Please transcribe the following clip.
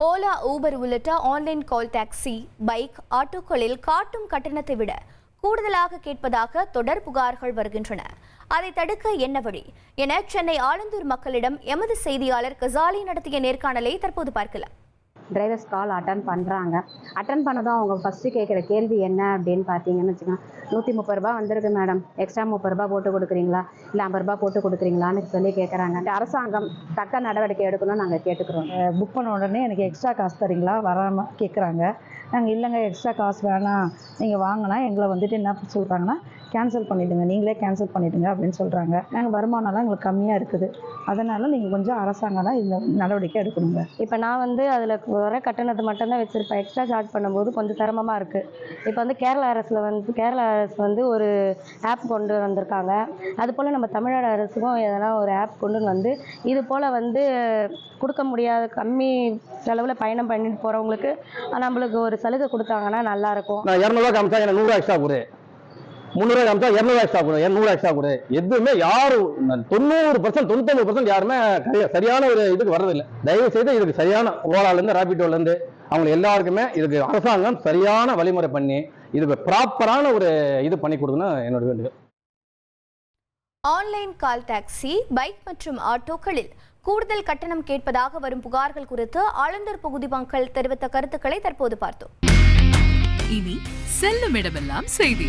Ola Uber உள்ளிட்ட online call taxi bike ஆட்டோக்களில் காட்டும் கட்டணத்தை விட கூடுதலாக கேட்பதாக தொடர் புகார்கள் வருகின்றன. அதை தடுக்க என்ன வழி? என சென்னை ஆலந்தூர் மக்களிடம் எமது செய்தியாளர் கசாலி நடத்திய நேர்காணலை தற்போது பார்க்கலாம். டிரைவர்ஸ் கால் அட்டன் பண்ணுறாங்க அட்டன் பண்ணதும் அவங்க ஃபஸ்ட்டு கேட்குற கேள்வி என்ன அப்படின்னு பார்த்தீங்கன்னு வச்சுக்கோங்க. நூற்றி முப்பது ரூபா வந்திருக்கு மேடம் எக்ஸ்ட்ரா முப்பது ரூபா போட்டு கொடுக்குறீங்களா? இல்லை ஐம்பது ரூபா போட்டு கொடுக்குறீங்களான்னு சொல்லி கேட்குறாங்க அரசாங்கம் தக்க நடவடிக்கை எடுக்கணும்னு நாங்கள் கேட்டுக்கிறோம். புக் பண்ண உடனே எனக்கு எக்ஸ்ட்ரா காசு தரீங்களா? வராமல் கேட்குறாங்க நாங்கள் இல்லைங்க எக்ஸ்ட்ரா காசு வேணாம். நீங்கள் வாங்கினா எங்களை வந்துட்டு என்ன சொல்கிறாங்கன்னா கேன்சல் பண்ணிவிடுங்க நீங்களே கேன்சல் பண்ணிவிடுங்க அப்படின்னு சொல்கிறாங்க நாங்கள் வருமானம்லாம் எங்களுக்கு கம்மியாக இருக்குது. அதனால் நீங்கள் கொஞ்சம் அரசாங்கம் தான் இந்த நடவடிக்கை எடுக்கணுங்க. இப்போ நான் வந்து அதில் வர கட்டணத்தை மட்டும்தான் வச்சுருப்பேன். எக்ஸ்ட்ரா சார்ஜ் பண்ணும்போது கொஞ்சம் சிரமமாக இருக்குது இப்போ வந்து கேரளா அரசில் வந்து கேரளா அரசு வந்து ஒரு ஆப் கொண்டு வந்திருக்காங்க. அது போல் நம்ம தமிழ்நாடு அரசுக்கும் எதனா ஒரு ஆப் கொண்டு வந்து இது போல் வந்து கொடுக்க முடியாத கம்மி செலவில் பயணம் பண்ணிட்டு போகிறவங்களுக்கு நம்மளுக்கு ஒரு சலுகை கொடுத்தாங்கன்னா நல்லாயிருக்கும் நான் இரநூறுவா காமிச்சா எனக்கு நூறுரூவா எக்ஸ்ட்ரா கொடு முந்நூறுவா காமிச்சா இரநூறுவா எக்ஸ்ட்ரா கொடு இரநூறுவா எக்ஸ்ட்ரா கொடு. எதுவுமே யாரும் தொண்ணூறு பர்சன்ட் தொண்ணூத்தொம்பது பர்சன்ட் யாருமே சரியான ஒரு இதுக்கு வர்றதில்லை. தயவு செய்து இதுக்கு சரியான ஓலாலேருந்து ரேபிட்டோலேருந்து அவங்க எல்லாருக்குமே இதுக்கு அரசாங்கம் சரியான வழிமுறை பண்ணி இதுக்கு ப்ராப்பரான ஒரு இது பண்ணி கொடுக்கணும் என்னோட வேண்டுகோள். ஆன்லைன் கால் டாக்ஸி பைக் மற்றும் ஆட்டோக்களில் கூடுதல் கட்டணம் கேட்பதாக வரும் புகார்கள் குறித்து ஆலந்தூர் பகுதி மக்கள் தெரிவித்த கருத்துக்களை தற்போது பார்த்தோம். இனி செல்லும் இடமெல்லாம் செய்தி.